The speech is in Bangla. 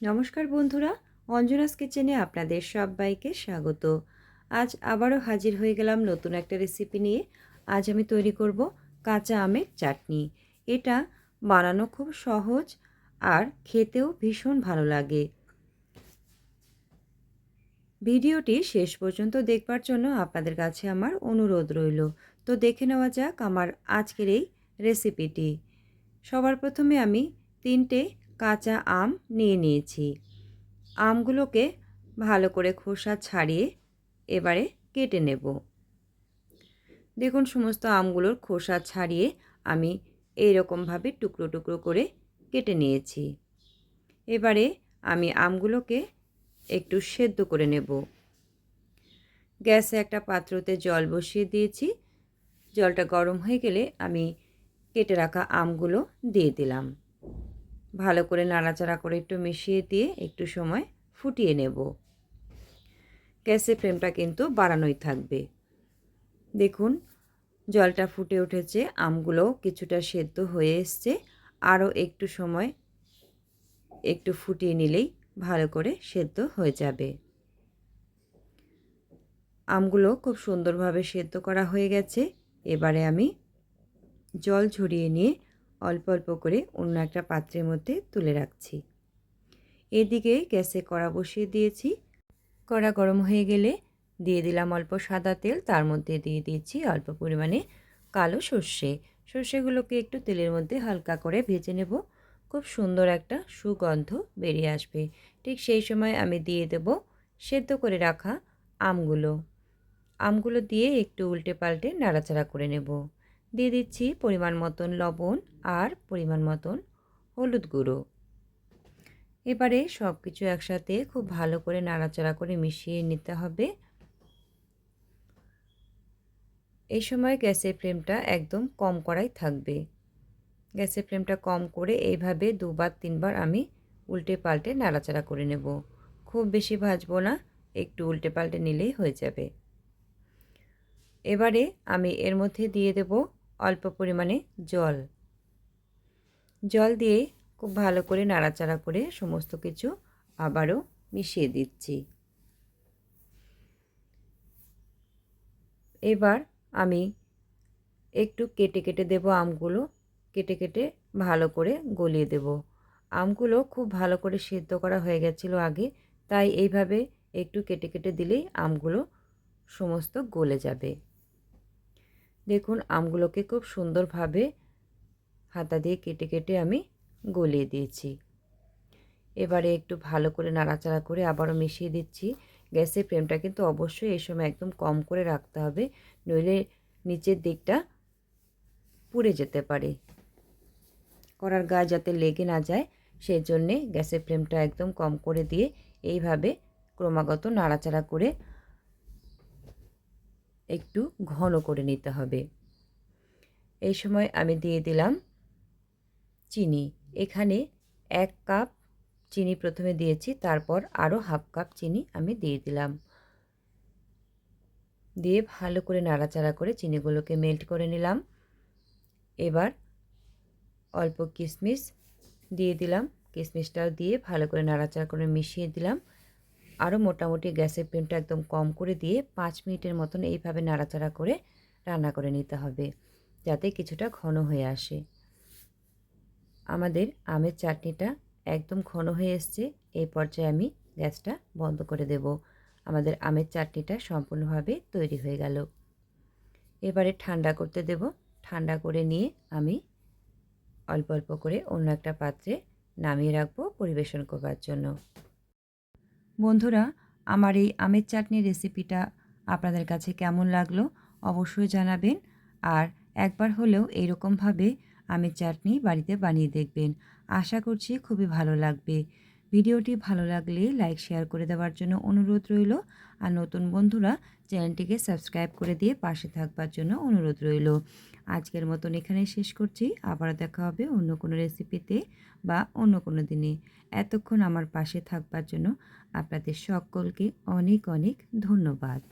নমস্কার বন্ধুরা, অঞ্জনাস কিচেনে আপনাদের সবাইকে স্বাগত। আজ আবারও হাজির হয়ে গেলাম নতুন একটা রেসিপি নিয়ে। আজ আমি তৈরি করব কাঁচা আমের চাটনি। এটা বানানো খুব সহজ আর খেতেও ভীষণ ভালো লাগে। ভিডিওটি শেষ পর্যন্ত দেখবার জন্য আপনাদের কাছে আমার অনুরোধ রইল। তো দেখে নেওয়া যাক আমার আজকের এই রেসিপিটি সবার প্রথমে আমি তিনটে কাঁচা আম নিয়ে নিয়েছি। আমগুলোকে ভালো করে খোসা ছাড়িয়ে এবারে কেটে নেব। দেখুন সমস্ত আমগুলোর খোসা ছাড়িয়ে আমি এই রকমভাবে টুকরো টুকরো করে কেটে নিয়েছি। এবারে আমি আমগুলোকে একটু সেদ্ধ করে নেব। গ্যাসে একটা পাত্রতে জল বসিয়ে দিয়েছি। জলটা গরম হয়ে গেলে আমি কেটে রাখা আমগুলো দিয়ে দিলাম। ভালো করে নাড়াচাড়া করে একটু মিশিয়ে দিয়ে একটু সময় ফুটিয়ে নেব। গ্যাসের ফ্লেমটা কিন্তু বাড়ানোই থাকবে। দেখুন, জলটা ফুটে উঠেছে, আমগুলো কিছুটা সেদ্ধ হয়ে এসছে। আরও একটু সময় একটু ফুটিয়ে নিলেই ভালো করে সেদ্ধ হয়ে যাবে। আমগুলো খুব সুন্দরভাবে সেদ্ধ করা হয়ে গেছে। এবারে আমি জল ঝরিয়ে নিয়ে অল্প অল্প করে অন্য একটা পাত্রের মধ্যে তুলে রাখছি। এদিকে গ্যাসে কড়া বসিয়ে দিয়েছি। কড়া গরম হয়ে গেলে দিয়ে দিলাম অল্প সাদা তেল, তার মধ্যে দিয়ে দিয়েছি অল্প পরিমাণে কালো সর্ষে। সর্ষেগুলোকে একটু তেলের মধ্যে হালকা করে ভেজে নেব। খুব সুন্দর একটা সুগন্ধ বেরিয়ে আসবে। ঠিক সেই সময় আমি দিয়ে দেব সেদ্ধ করে রাখা আমগুলো। আমগুলো দিয়ে একটু উল্টে পাল্টে নাড়াচাড়া করে নেব। দিয়ে দিচ্ছি পরিমাণ মতন লবণ আর পরিমাণ মতন হলুদ গুঁড়ো। এবারে সব কিছু একসাথে খুব ভালো করে নাড়াচাড়া করে মিশিয়ে নিতে হবে। এই সময় গ্যাসের ফ্লেমটা একদম কম করাই থাকবে। গ্যাসের ফ্লেমটা কম করে এইভাবে দুবার তিনবার আমি উল্টে পাল্টে নাড়াচাড়া করে নেব। খুব বেশি ভাজবো না, একটু উল্টে পাল্টে নিলেই হয়ে যাবে। এবারে আমি এর মধ্যে দিয়ে দেব অল্প পরিমাণে জল। জল দিয়ে খুব ভালো করে নাড়াচাড়া করে সমস্ত কিছু আবারও মিশিয়ে দিচ্ছি। এবার আমি একটু কেটে কেটে দেব আমগুলো। কেটে কেটে ভালো করে গলিয়ে দেব। আমগুলো খুব ভালো করে সেদ্ধ করা হয়ে গেছিল আগে, তাই এইভাবে একটু কেটে কেটে দিলেই আমগুলো সমস্ত গলে যাবে। দেখুন, আমগুলোকে খুব সুন্দরভাবে হাতা দিয়ে কেটে কেটে আমি গলিয়ে দিয়েছি। এবারে একটু ভালো করে নাড়াচাড়া করে আবারও মিশিয়ে দিচ্ছি। গ্যাসের ফ্লেমটা কিন্তু অবশ্যই এই সময় একদম কম করে রাখতে হবে, নইলে নিচের দিকটা পুড়ে যেতে পারে। করার গায়ে যাতে লেগে না যায় সেই জন্যে গ্যাসের ফ্লেমটা একদম কম করে দিয়ে এইভাবে ক্রমাগত নাড়াচাড়া করে একটু ঘন করে নিতে হবে। এই সময় আমি দিয়ে দিলাম চিনি। এখানে এক কাপ চিনি প্রথমে দিয়েছি, তারপর আরও হাফ কাপ চিনি আমি দিয়ে দিলাম। দিয়ে ভালো করে নাড়াচাড়া করে চিনিগুলোকে মেল্ট করে নিলাম। এবার অল্প কিশমিশ দিয়ে দিলাম। কিশমিশটাও দিয়ে ভালো করে নাড়াচাড়া করে মিশিয়ে দিলাম। আরও মোটামুটি গ্যাসের ফ্লেমটা একদম কম করে দিয়ে পাঁচ মিনিটের মতন এইভাবে নাড়াচাড়া করে রান্না করে নিতে হবে, যাতে কিছুটা ঘন হয়ে আসে। আমাদের আমের চাটনিটা একদম ঘন হয়ে এসছে, এই পর্যায়ে আমি গ্যাসটা বন্ধ করে দেব। আমাদের আমের চাটনিটা সম্পূর্ণভাবে তৈরি হয়ে গেল। এবারে ঠান্ডা করতে দেব। ঠান্ডা করে নিয়ে আমি অল্প অল্প করে অন্য একটা পাত্রে নামিয়ে রাখব পরিবেশন করবার জন্য। বন্ধুরা, আমার এই আমের চাটনি রেসিপিটা আপনাদের কাছে কেমন লাগল অবশ্যই জানাবেন আর একবার হলেও এইরকমভাবে আমের চাটনি বাড়িতে বানিয়ে দেখবেন। আশা করছি খুবই ভালো লাগবে। ভিডিওটি ভালো লাগলে লাইক, শেয়ার করে দেওয়ার জন্য অনুরোধ রইল। আর নতুন বন্ধুরা, চ্যানেলটিকে সাবস্ক্রাইব করে দিয়ে পাশে থাকবার জন্য অনুরোধ রইল। আজকের মতন এখানে শেষ করছি। আবার দেখা হবে অন্য কোনো রেসিপিতে বা অন্য কোনো দিনে। এতক্ষণ আমার পাশে থাকবার জন্য আপনাদের সকলকে অনেক অনেক ধন্যবাদ।